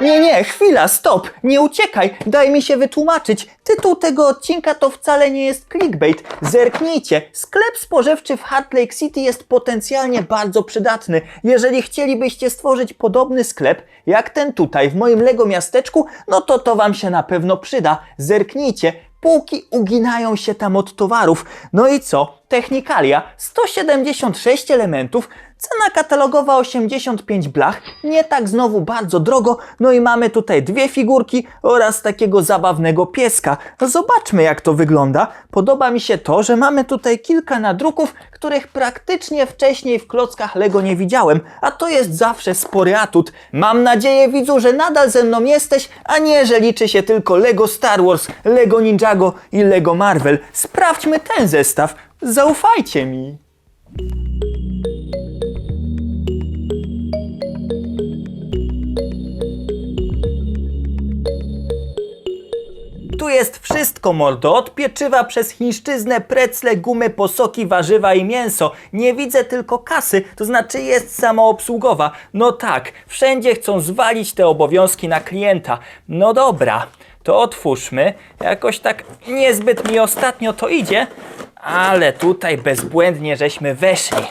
Nie, nie, chwila, stop! Nie uciekaj, daj mi się wytłumaczyć. Tytuł tego odcinka to wcale nie jest clickbait. Zerknijcie, sklep spożywczy w Hard Lake City jest potencjalnie bardzo przydatny. Jeżeli chcielibyście stworzyć podobny sklep, jak ten tutaj w moim Lego miasteczku, no to to wam się na pewno przyda. Zerknijcie, półki uginają się tam od towarów. No i co? Technikalia 176 elementów, cena katalogowa 85 blach, nie tak znowu bardzo drogo, no i mamy tutaj dwie figurki oraz takiego zabawnego pieska. Zobaczmy jak to wygląda. Podoba mi się to, że mamy tutaj kilka nadruków, których praktycznie wcześniej w klockach Lego nie widziałem, a to jest zawsze spory atut. Mam nadzieję widzu, że nadal ze mną jesteś, a nie, że liczy się tylko Lego Star Wars, Lego Ninjago i Lego Marvel. Sprawdźmy ten zestaw. Zaufajcie mi. Jest wszystko, mordo. Od pieczywa przez chińszczyznę, precle, gumy, posoki, warzywa i mięso. Nie widzę tylko kasy, to znaczy jest samoobsługowa. No tak, wszędzie chcą zwalić te obowiązki na klienta. No dobra, to otwórzmy. Jakoś tak niezbyt mi ostatnio to idzie, ale tutaj bezbłędnie żeśmy weszli.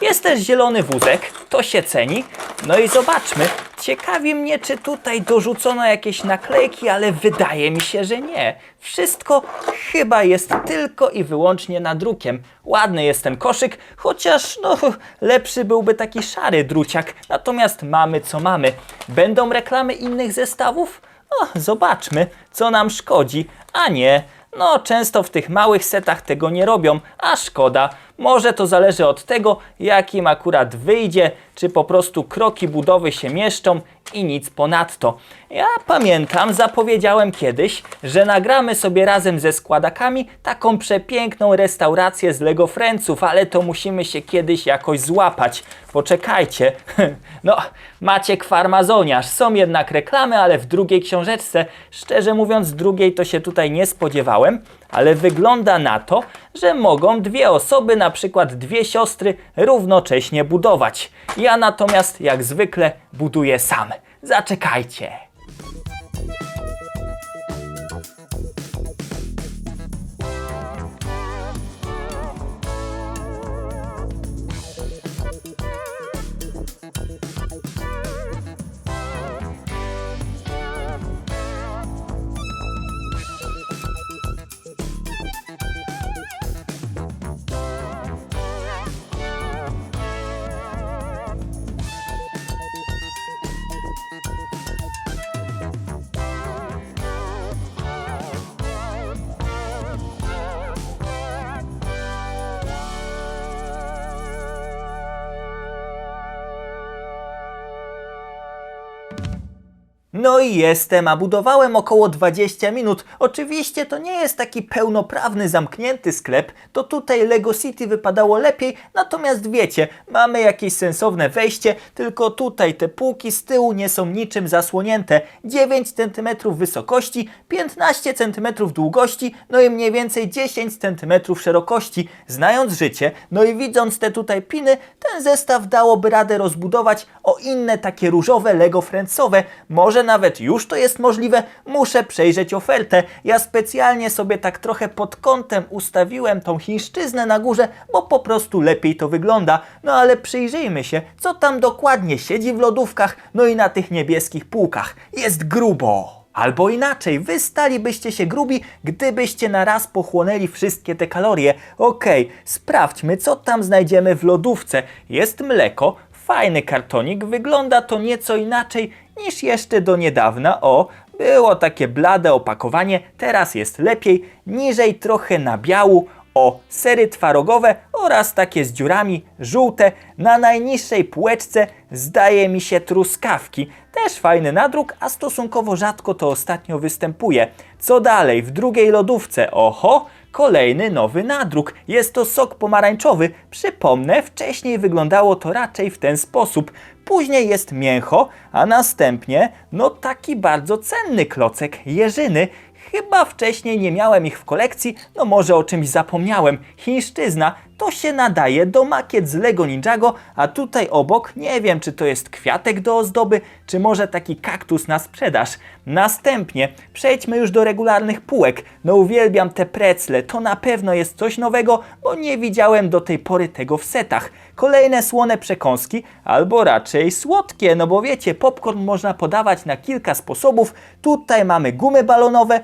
Jest też zielony wózek, to się ceni. No i zobaczmy. Ciekawi mnie, czy tutaj dorzucono jakieś naklejki, ale wydaje mi się, że nie. Wszystko chyba jest tylko i wyłącznie nadrukiem. Ładny jest ten koszyk, chociaż no lepszy byłby taki szary druciak. Natomiast mamy co mamy. Będą reklamy innych zestawów? No, zobaczmy, co nam szkodzi, a nie. No, często w tych małych setach tego nie robią, a szkoda. Może to zależy od tego, jakim akurat wyjdzie, czy po prostu kroki budowy się mieszczą i nic ponadto. Ja pamiętam, zapowiedziałem kiedyś, że nagramy sobie razem ze składakami taką przepiękną restaurację z Lego Friendsów, ale to musimy się kiedyś jakoś złapać. Poczekajcie. No, Maciek Farmazoniarz. Są jednak reklamy, ale w drugiej książeczce, szczerze mówiąc, drugiej to się tutaj nie spodziewałem, ale wygląda na to, że mogą dwie osoby, na przykład dwie siostry, równocześnie budować. Ja natomiast, jak zwykle, buduję sam. Zaczekajcie. No i jestem, a budowałem około 20 minut. Oczywiście to nie jest taki pełnoprawny, zamknięty sklep, to tutaj Lego City wypadało lepiej, natomiast wiecie, mamy jakieś sensowne wejście, tylko tutaj te półki z tyłu nie są niczym zasłonięte. 9 cm wysokości, 15 cm długości, no i mniej więcej 10 cm szerokości. Znając życie, no i widząc te tutaj piny, ten zestaw dałoby radę rozbudować o inne takie różowe Lego Friendsowe. Może nawet już to jest możliwe, muszę przejrzeć ofertę. Ja specjalnie sobie tak trochę pod kątem ustawiłem tą chińszczyznę na górze, bo po prostu lepiej to wygląda. No ale przyjrzyjmy się, co tam dokładnie siedzi w lodówkach, no i na tych niebieskich półkach. Jest grubo. Albo inaczej, wy stalibyście się grubi, gdybyście na raz pochłonęli wszystkie te kalorie. Okej, sprawdźmy, co tam znajdziemy w lodówce. Jest mleko, fajny kartonik, wygląda to nieco inaczej niż jeszcze do niedawna. O, było takie blade opakowanie, teraz jest lepiej, niżej trochę nabiału. O, sery twarogowe oraz takie z dziurami, żółte. Na najniższej półeczce zdaje mi się truskawki. Też fajny nadruk, a stosunkowo rzadko to ostatnio występuje. Co dalej? W drugiej lodówce, oho, kolejny nowy nadruk. Jest to sok pomarańczowy. Przypomnę, wcześniej wyglądało to raczej w ten sposób. Później jest mięcho, a następnie no taki bardzo cenny klocek jeżyny. Chyba wcześniej nie miałem ich w kolekcji, no może o czymś zapomniałem. Chińszczyzna to się nadaje do makiet z Lego Ninjago, a tutaj obok nie wiem czy to jest kwiatek do ozdoby, czy może taki kaktus na sprzedaż. Następnie przejdźmy już do regularnych półek. No uwielbiam te precle, to na pewno jest coś nowego, bo nie widziałem do tej pory tego w setach. Kolejne słone przekąski, albo raczej słodkie, no bo wiecie, popcorn można podawać na kilka sposobów. Tutaj mamy gumy balonowe,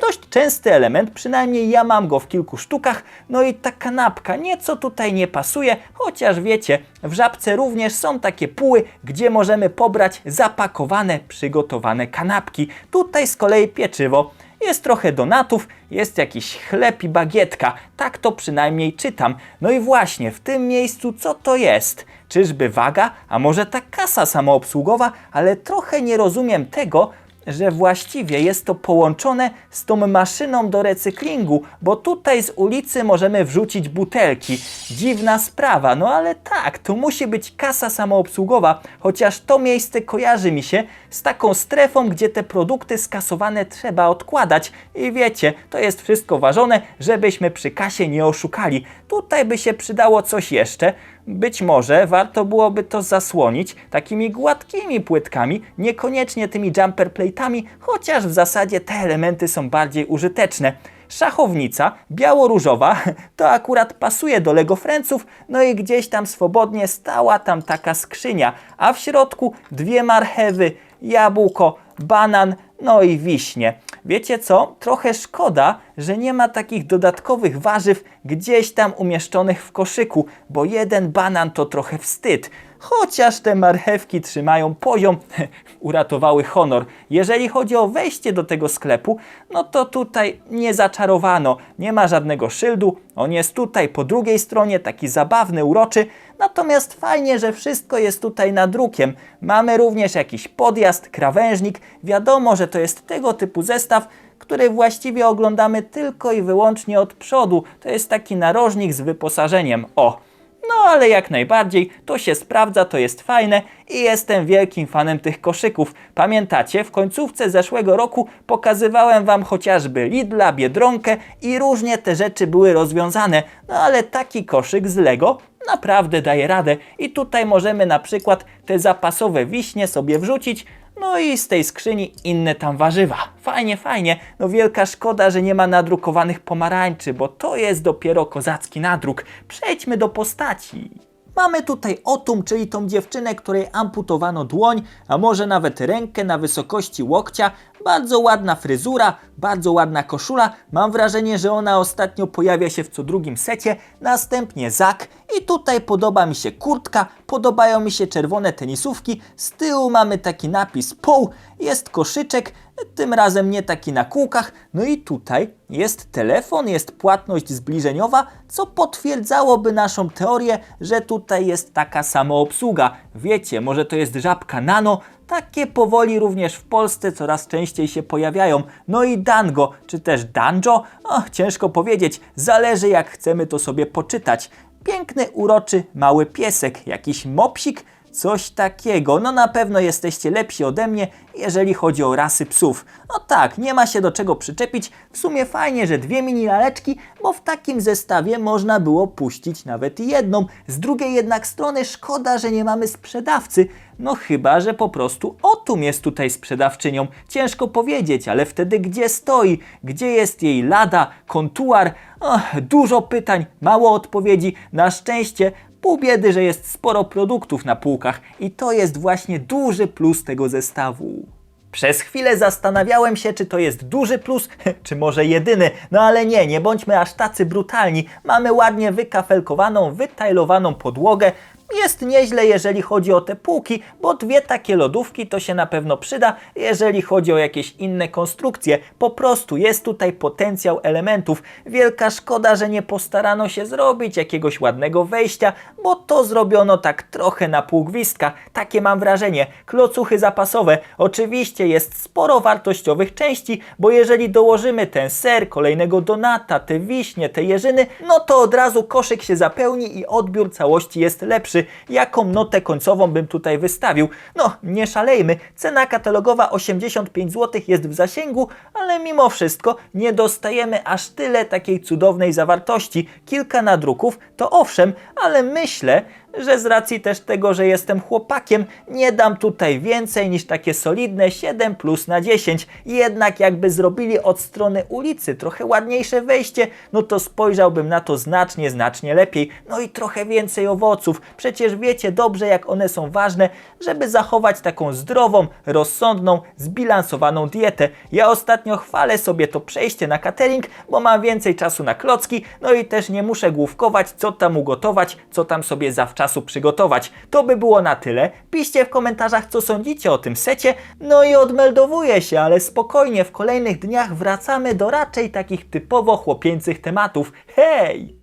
dość częsty element, przynajmniej ja mam go w kilku sztukach. No i ta kanapka nieco tutaj nie pasuje, chociaż wiecie, w żabce również są takie puły, gdzie możemy pobrać zapakowane, przygotowane kanapki. Tutaj z kolei pieczywo. Jest trochę donatów, jest jakiś chleb i bagietka. Tak to przynajmniej czytam. No i właśnie, w tym miejscu co to jest? Czyżby waga? A może ta kasa samoobsługowa? Ale trochę nie rozumiem tego, że właściwie jest to połączone z tą maszyną do recyklingu, bo tutaj z ulicy możemy wrzucić butelki. Dziwna sprawa, no ale tak, to musi być kasa samoobsługowa, chociaż to miejsce kojarzy mi się z taką strefą, gdzie te produkty skasowane trzeba odkładać. I wiecie, to jest wszystko ważone, żebyśmy przy kasie nie oszukali. Tutaj by się przydało coś jeszcze. Być może warto byłoby to zasłonić takimi gładkimi płytkami, niekoniecznie tymi jumper plate'ami, chociaż w zasadzie te elementy są bardziej użyteczne. Szachownica biało-różowa to akurat pasuje do Lego Friendsów, no i gdzieś tam swobodnie stała tam taka skrzynia, a w środku dwie marchewy, jabłko, banan, no i wiśnie. Wiecie co? Trochę szkoda, że nie ma takich dodatkowych warzyw gdzieś tam umieszczonych w koszyku, bo jeden banan to trochę wstyd. Chociaż te marchewki trzymają poziom, uratowały honor. Jeżeli chodzi o wejście do tego sklepu, no to tutaj nie zaczarowano, nie ma żadnego szyldu. On jest tutaj po drugiej stronie, taki zabawny, uroczy. Natomiast fajnie, że wszystko jest tutaj nadrukiem. Mamy również jakiś podjazd, krawężnik. Wiadomo, że to jest tego typu zestaw, który właściwie oglądamy tylko i wyłącznie od przodu. To jest taki narożnik z wyposażeniem. O! No ale jak najbardziej, to się sprawdza, to jest fajne i jestem wielkim fanem tych koszyków. Pamiętacie, w końcówce zeszłego roku pokazywałem Wam chociażby Lidla, Biedronkę i różnie te rzeczy były rozwiązane. No ale taki koszyk z Lego naprawdę daje radę i tutaj możemy na przykład te zapasowe wiśnie sobie wrzucić, no i z tej skrzyni inne tam warzywa. Fajnie, fajnie. No wielka szkoda, że nie ma nadrukowanych pomarańczy, bo to jest dopiero kozacki nadruk. Przejdźmy do postaci. Mamy tutaj Otum, czyli tą dziewczynę, której amputowano dłoń, a może nawet rękę na wysokości łokcia. Bardzo ładna fryzura, bardzo ładna koszula. Mam wrażenie, że ona ostatnio pojawia się w co drugim secie. Następnie Zak i tutaj podoba mi się kurtka, podobają mi się czerwone tenisówki. Z tyłu mamy taki napis POł, jest koszyczek, tym razem nie taki na kółkach. No i tutaj jest telefon, jest płatność zbliżeniowa, co potwierdzałoby naszą teorię, że tutaj jest taka samoobsługa. Wiecie, może to jest żabka nano, takie powoli również w Polsce coraz częściej się pojawiają. No i Dango, czy też Danjo? O, ciężko powiedzieć, zależy jak chcemy to sobie poczytać. Piękny, uroczy, mały piesek, jakiś mopsik, coś takiego. No na pewno jesteście lepsi ode mnie, jeżeli chodzi o rasy psów. No tak, nie ma się do czego przyczepić. W sumie fajnie, że dwie mini laleczki, bo w takim zestawie można było puścić nawet jedną. Z drugiej jednak strony szkoda, że nie mamy sprzedawcy. No chyba, że po prostu Otum jest tutaj sprzedawczynią. Ciężko powiedzieć, ale wtedy gdzie stoi? Gdzie jest jej lada, kontuar? Och, dużo pytań, mało odpowiedzi. Na szczęście Pół biedy, że jest sporo produktów na półkach i to jest właśnie duży plus tego zestawu. Przez chwilę zastanawiałem się, czy to jest duży plus, czy może jedyny, no ale nie, nie bądźmy aż tacy brutalni. Mamy ładnie wykafelkowaną, wytajlowaną podłogę, jest nieźle, jeżeli chodzi o te półki, bo dwie takie lodówki to się na pewno przyda, jeżeli chodzi o jakieś inne konstrukcje. Po prostu jest tutaj potencjał elementów. Wielka szkoda, że nie postarano się zrobić jakiegoś ładnego wejścia, bo to zrobiono tak trochę na pół gwizdka. Takie mam wrażenie. Klocuchy zapasowe. Oczywiście jest sporo wartościowych części, bo jeżeli dołożymy ten ser, kolejnego donata, te wiśnie, te jeżyny, no to od razu koszyk się zapełni i odbiór całości jest lepszy. Jaką notę końcową bym tutaj wystawił. No, nie szalejmy, cena katalogowa 85 zł jest w zasięgu, ale mimo wszystko nie dostajemy aż tyle takiej cudownej zawartości. Kilka nadruków, to owszem, ale myślę, że z racji też tego, że jestem chłopakiem, nie dam tutaj więcej niż takie solidne 7 plus na 10. Jednak jakby zrobili od strony ulicy trochę ładniejsze wejście, no to spojrzałbym na to znacznie, znacznie lepiej. No i trochę więcej owoców. Przecież wiecie dobrze, jak one są ważne, żeby zachować taką zdrową, rozsądną, zbilansowaną dietę. Ja ostatnio chwalę sobie to przejście na catering, bo mam więcej czasu na klocki, no i też nie muszę główkować, co tam ugotować, co tam sobie zawczasu przygotować. To by było na tyle. Piszcie w komentarzach, co sądzicie o tym secie. No i odmeldowuję się, ale spokojnie, w kolejnych dniach wracamy do raczej takich typowo chłopięcych tematów. Hej!